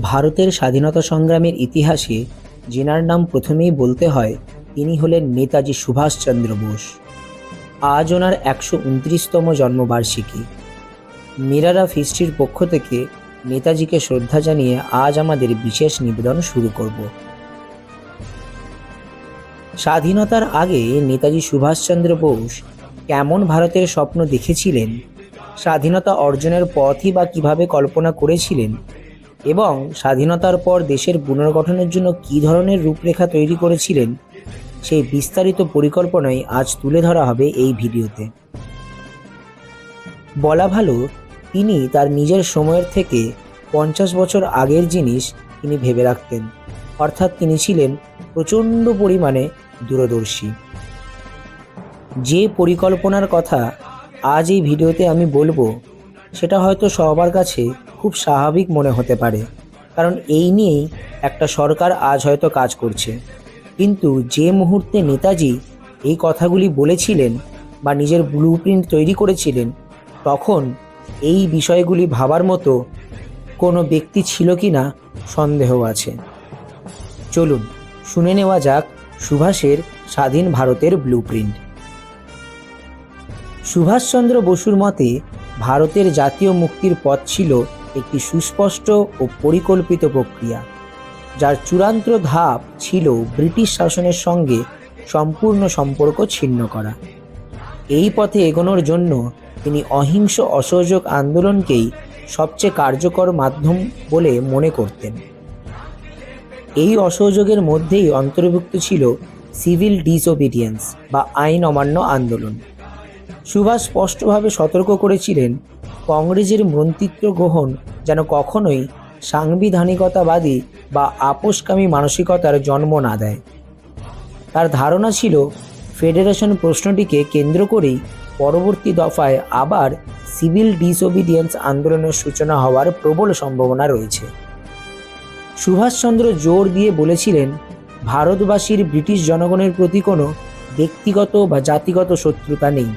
ভারতের স্বাধীনতা সংগ্রামের ইতিহাসে যেনার নাম প্রথমেই বলতে হয়, তিনি হলেন নেতাজি সুভাষচন্দ্র বোস। আজ ওনার একশো উনত্রিশতম জন্মবার্ষিকী। মিরারা ফিস্টির পক্ষ থেকে নেতাজিকে শ্রদ্ধা জানিয়ে আজ আমাদের বিশেষ নিবেদন শুরু করব। স্বাধীনতার আগে নেতাজি সুভাষচন্দ্র বোস কেমন ভারতের স্বপ্ন দেখেছিলেন? স্বাধীনতা অর্জনের পথই বা কীভাবে কল্পনা করেছিলেন? এবং স্বাধীনতার পর দেশের পুনর্গঠনের জন্য কী ধরনের রূপরেখা তৈরি করেছিলেন, সেই বিস্তারিত পরিকল্পনাই আজ তুলে ধরা হবে এই ভিডিওতে। বলা ভালো, তিনি তার নিজের সময়ের থেকে পঞ্চাশ বছর আগের জিনিস তিনি ভেবে রাখতেন। অর্থাৎ তিনি ছিলেন প্রচণ্ড পরিমাণে দূরদর্শী। যে পরিকল্পনার কথা আজ এই ভিডিওতে আমি বলব, সেটা হয়তো সবার কাছে খুব স্বাভাবিক মনে হতে পারে, কারণ এই নিয়েই একটা সরকার আজ হয়তো কাজ করছে। কিন্তু যে মুহূর্তে নেতাজি এই কথাগুলি বলেছিলেন বা নিজের ব্লু প্রিন্ট তৈরি করেছিলেন, তখন এই বিষয়গুলি ভাবার মতো কোনো ব্যক্তি ছিল কি না সন্দেহ আছে। চলুন, শুনে নেওয়া যাক সুভাষের স্বাধীন ভারতের ব্লু প্রিন্ট সুভাষচন্দ্র বসুর মতে, ভারতের জাতীয় মুক্তির পথ ছিল একটি সুস্পষ্ট ও পরিকল্পিত প্রক্রিয়া, যার চূড়ান্ত ধাপ ছিল ব্রিটিশ শাসনের সঙ্গে সম্পূর্ণ সম্পর্ক ছিন্ন করা। এই পথে এগোনোর জন্য তিনি অহিংস অসহযোগ আন্দোলনকেই সবচেয়ে কার্যকর মাধ্যম বলে মনে করতেন। এই অসহযোগের মধ্যেই অন্তর্ভুক্ত ছিল সিভিল ডিসওবিডিয়েন্স বা আইন অমান্য আন্দোলন। সুভাষ স্পষ্টভাবে সতর্ক করেছিলেন কংগ্রেসের মন্ত্রিত্ব গ্রহণ যেন কখনোই সাংবিধানিকতাবাদী বা আপোষকামী মানসিকতার জন্ম না দেয়। তার ধারণা ছিল, ফেডারেশন প্রশ্নটিকে কেন্দ্র করেই পরবর্তী দফায় আবার সিভিল ডিসওবিডিয়েন্স আন্দোলনের সূচনা হওয়ার প্রবল সম্ভাবনা রয়েছে। সুভাষচন্দ্র জোর দিয়ে বলেছিলেন, ভারতবাসীর ব্রিটিশ জনগণের প্রতি কোনো ব্যক্তিগত বা জাতিগত শত্রুতা নেই।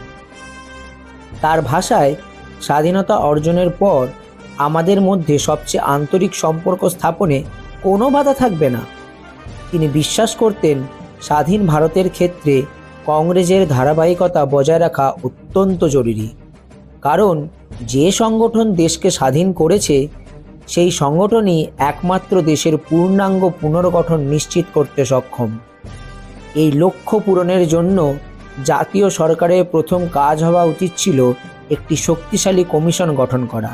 তার ভাষায় স্বাধীনতা অর্জনের পর আমাদের মধ্যে সবচেয়ে আন্তরিক সম্পর্ক স্থাপনে কোনো বাধা থাকবে না। তিনি বিশ্বাস করতেন স্বাধীন ভারতের ক্ষেত্রে কংগ্রেসের ধারাবাহিকতা বজায় রাখা অত্যন্ত জরুরি। কারণ যে সংগঠন দেশকে স্বাধীন করেছে, সেই সংগঠনই একমাত্র দেশের পূর্ণাঙ্গ পুনর্গঠন নিশ্চিত করতে সক্ষম। এই লক্ষ্য পূরণের জন্য জাতীয় সরকারের প্রথম কাজ হওয়া উচিত ছিল একটি শক্তিশালী কমিশন গঠন করা,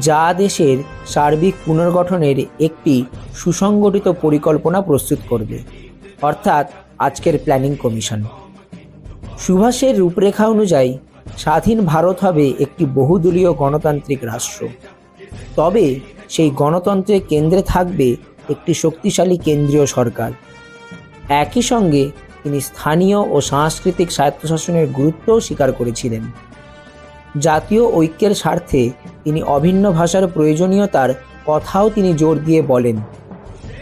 যা দেশের সার্বিক পুনর্গঠনের একটি সুসংগঠিত পরিকল্পনা প্রস্তুত করবে, অর্থাৎ আজকের প্ল্যানিং কমিশন। সুভাষের রূপরেখা অনুযায়ী, স্বাধীন ভারত হবে একটি বহুদলীয় গণতান্ত্রিক রাষ্ট্র। তবে সেই গণতন্ত্রের কেন্দ্রে থাকবে একটি শক্তিশালী কেন্দ্রীয় সরকার। একই সঙ্গে তিনি স্থানীয় ও সাংস্কৃতিক স্বায়ত্তশাসনের গুরুত্বও স্বীকার করেছিলেন। জাতীয় ঐক্যের স্বার্থে তিনি অভিন্ন ভাষার প্রয়োজনীয়তার কথাও তিনি জোর দিয়ে বলেন।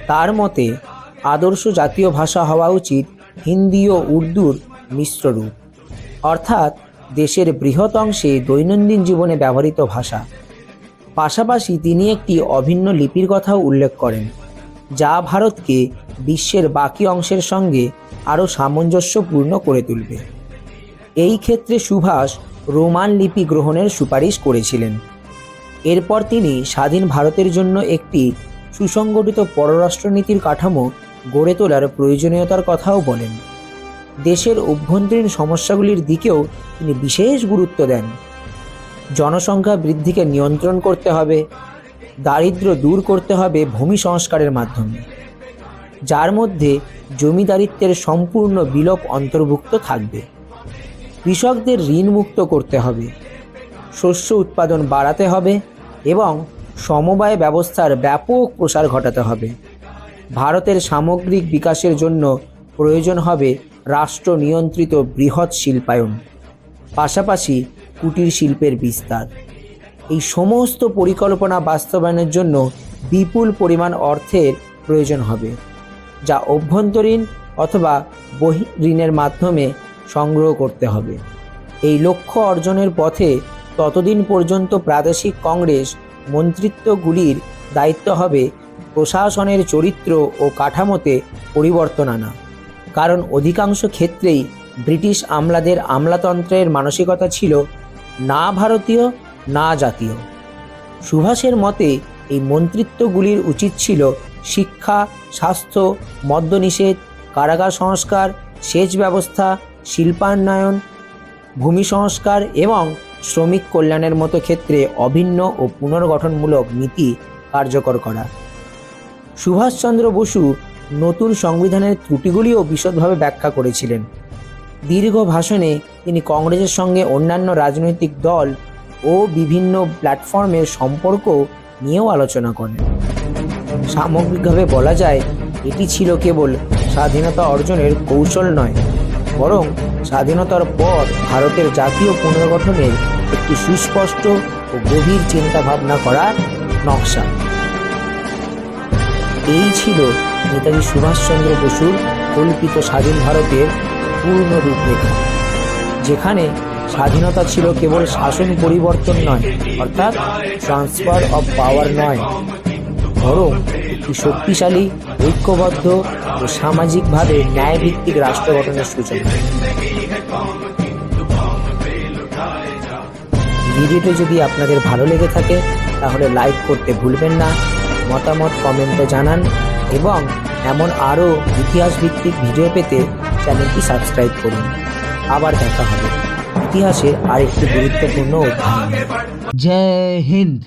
তার মতে, আদর্শ জাতীয় ভাষা হওয়া উচিত হিন্দি ও উর্দুর মিশ্র রূপ। অর্থাৎ দেশের বৃহৎ অংশে দৈনন্দিন জীবনে ব্যবহৃত ভাষা। পাশাপাশি তিনি একটি অভিন্ন লিপির কথাও উল্লেখ করেন, যা ভারতকে বিশ্বের বাকি অংশের সঙ্গে আরও সামঞ্জস্যপূর্ণ করে তুলবে। এই ক্ষেত্রে সুভাষ রোমান লিপি গ্রহণের সুপারিশ করেছিলেন। এরপর তিনি স্বাধীন ভারতের জন্য একটি সুসংগঠিত পররাষ্ট্রনীতির কাঠামো গড়ে তোলার প্রয়োজনীয়তার কথাও বলেন। দেশের অভ্যন্তরীণ সমস্যাগুলির দিকেও তিনি বিশেষ গুরুত্ব দেন। জনসংখ্যা বৃদ্ধিকে নিয়ন্ত্রণ করতে হবে, দারিদ্র্য দূর করতে হবে ভূমি সংস্কারের মাধ্যমে, যার মধ্যে জমিদারিত্বের সম্পূর্ণ বিলোপ অন্তর্ভুক্ত থাকবে। কৃষকদের ঋণ মুক্ত করতে হবে। শস্য উৎপাদন বাড়াতে হবে এবং সমবায় ব্যবস্থার ব্যাপক প্রসার ঘটাতে হবে। ভারতের সামগ্রিক বিকাশের জন্য প্রয়োজন হবে রাষ্ট্র নিয়ন্ত্রিত বৃহৎ শিল্পায়ন, পাশাপাশি কুটির শিল্পের বিস্তার। এই সমস্ত পরিকল্পনা বাস্তবায়নের জন্য বিপুল পরিমাণ অর্থের প্রয়োজন হবে, যা অভ্যন্তরীণ অথবা বহি ঋণের মাধ্যমে সংগ্রহ করতে হবে। এই লক্ষ্য অর্জনের পথে ততদিন পর্যন্ত প্রাদেশিক কংগ্রেস মন্ত্রিত্বগুলির দায়িত্ব হবে প্রশাসনের চরিত্র ও কাঠামোতে পরিবর্তন আনা। কারণ অধিকাংশ ক্ষেত্রেই ব্রিটিশ আমলাদের আমলাতন্ত্রের মানসিকতা ছিল না ভারতীয়, না জাতীয়। সুভাষের মতে এই মন্ত্রিত্বগুলির উচিত ছিল শিক্ষা, স্বাস্থ্য, মদ্যনিষেধ, কারাগার সংস্কার, সেচ ব্যবস্থা শিল্পায়ন, ভূমি সংস্কার এবং শ্রমিক কল্যাণের মতো ক্ষেত্রে অভিন্ন ও পুনর্গঠনমূলক নীতি কার্যকর করা। সুভাষচন্দ্র বসু নতুন সংবিধানের ত্রুটিগুলিও বিশদভাবে ব্যাখ্যা করেছিলেন। দীর্ঘ ভাষণে তিনি কংগ্রেসের সঙ্গে অন্যান্য রাজনৈতিক দল ও বিভিন্ন প্ল্যাটফর্মের সম্পর্ক নিয়েও আলোচনা করেন। সামগ্রিকভাবে বলা যায়, এটি ছিল কেবল স্বাধীনতা অর্জনের কৌশল নয় বরং স্বাধীনতার পর ভারতের জাতীয় পুনর্গঠনের একটি সুস্পষ্ট ও গভীর চিন্তাভাবনা করার নকশা। এই ছিল নেতাজি সুভাষচন্দ্র বসুর কল্পিত স্বাধীন ভারতের পূর্ণ রূপরেখা, যেখানে স্বাধীনতা ছিল কেবল শাসন পরিবর্তন নয়, অর্থাৎ ট্রান্সফার অব পাওয়ার নয়, বরং একটি শক্তিশালী, ঐক্যবদ্ধ ও সামাজিকভাবে ন্যায়ভিত্তিক রাষ্ট্র গঠনের সূচনা। ভিডিওটি যদি আপনাদের ভালো লেগে থাকে, তাহলে লাইক করতে ভুলবেন না, মতামত, কমেন্টে জানান এবং এমন আরও ইতিহাস ভিত্তিক ভিডিও পেতে চ্যানেলটি সাবস্ক্রাইব করুন। আবার দেখা হবে। ইতিহাসের আরেকটি গুরুত্বপূর্ণ অধ্যায়। জয় হিন্দ।